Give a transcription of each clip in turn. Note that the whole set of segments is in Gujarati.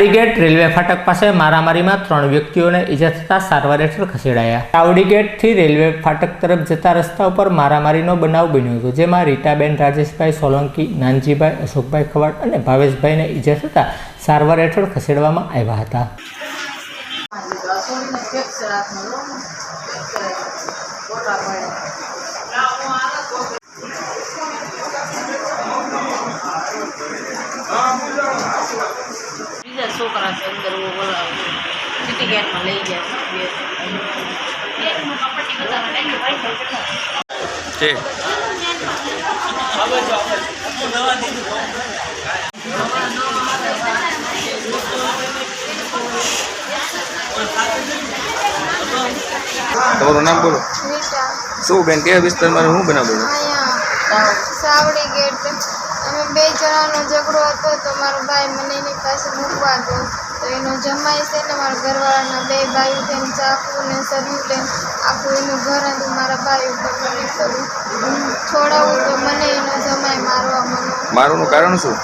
ચાવડી ગેટ રેલવે ફાટક પાસે મારામારીમાં ત્રણ વ્યક્તિઓને ઈજા થતાં સારવાર હેઠળ ખસેડાયા. ચાવડી ગેટથી રેલવે ફાટક તરફ જતા રસ્તા ઉપર મારામારીનો બનાવ બન્યો હતો, જેમાં રીટાબેન રાજેશભાઈ સોલંકી, નાનજીભાઈ અશોકભાઈ ખવાડ અને ભાવેશભાઈને ઈજા થતાં સારવાર હેઠળ ખસેડવામાં આવ્યા હતા. છોકરા છે અંદર સિટી ગેટમાં લઈ ગયા બે તમારું નામ બોલો. શું બેન કયા વિસ્તારમાં હું બનાવું છું? સાવડી ગેટ અમે બે જણાનો ઝઘડો હતો તો મારો ભાઈ મને એની પાસે મૂકવા ગયો. તો એનો જમાઈ છે ને મારા ઘરવાળાના બે ભાઈ થઈને ચાકુ ને સર્યું લઈને આખું એનું ઘર હતું મારા ભાઈ ઉપર કરી પડ્યું. હું છોડાવું તો મને એનો જમાઈ મારવા મળ્યો મારવાનું કારણ શું?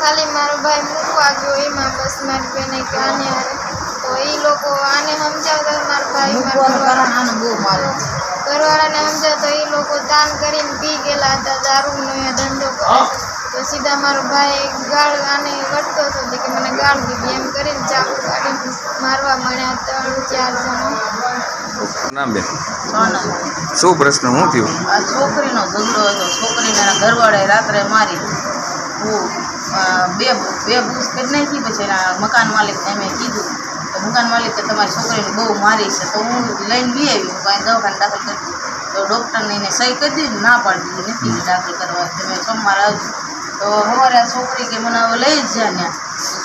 ખાલી મારો ભાઈ મૂકવા ગયો એમાં બસ મારી બેને કે આને હારે. તો એ લોકો આને સમજાવતા મારા ભાઈ મારા ઘરવાળા આને બહુ મારે ઘરવાળાને સમજાવતા એ લોકો દાન કરીને પી ગયેલા હતા દારૂનો એ ધંધો તો સીધા મારો ભાઈ ગાળ આને વટતો હતો તો કે મને ગાળ દીધી એમ કરીને ચાકુ કાઢી મારવા મળ્યા ત્રણ ચાર જણા. નામ બેન? શું પ્રશ્ન હું થયું? આ છોકરીનો ઝઘડો હતો. છોકરીને ઘરવાળાએ રાત્રે મારી હું બે બે બૂસ કરી નાખી પછી એના મકાન માલિકને એમ કીધું. તો મકાન માલિક કે તમારી છોકરીને બહુ મારી છે તો હું લઈને બી આવી. હું કાંઈ દવાખાને દાખલ કરી દીધી. તો ડૉક્ટરને એને સહી કરી દીધી ના પાડી દીધી. નથી દાખલ કરવા તમે સોમવારે આવજો તો અમારે આ છોકરી કે મને હવે લઈ જ જા ત્યાં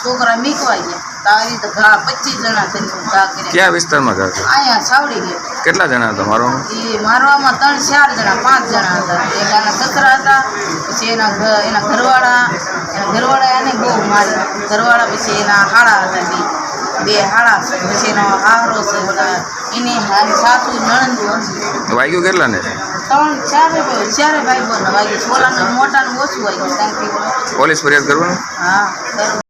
છોકરા મીકવાઈ ગયા. તો આવી રીતે ઘા પચીસ જણા થઈને ઘા કર્યા. ક્યાં વિસ્તારમાં ઘા અહીંયા સાવડી ગયા. કેટલા જણા હતા? મારો એ મારવામાં ત્રણ ચાર જણા પાંચ જણા હતા. એક આના સસરા હતા પછી એના એના ઘરવાળા. એના ઘરવાળા એને બહુ મારી ઘરવાળા પછી એના હાળા હતા બે. બે હાળા છે પછી એનો હારો છે એની સાસુ નણંદુ હતી વાગ્યું કેટલા ને ત્રણ ચારે ચારે ભાઈ બોલ વાગી છોલાનું મોટાનું ઓછું વાગ્યું પોલીસ ફરિયાદ કરવાનું? હા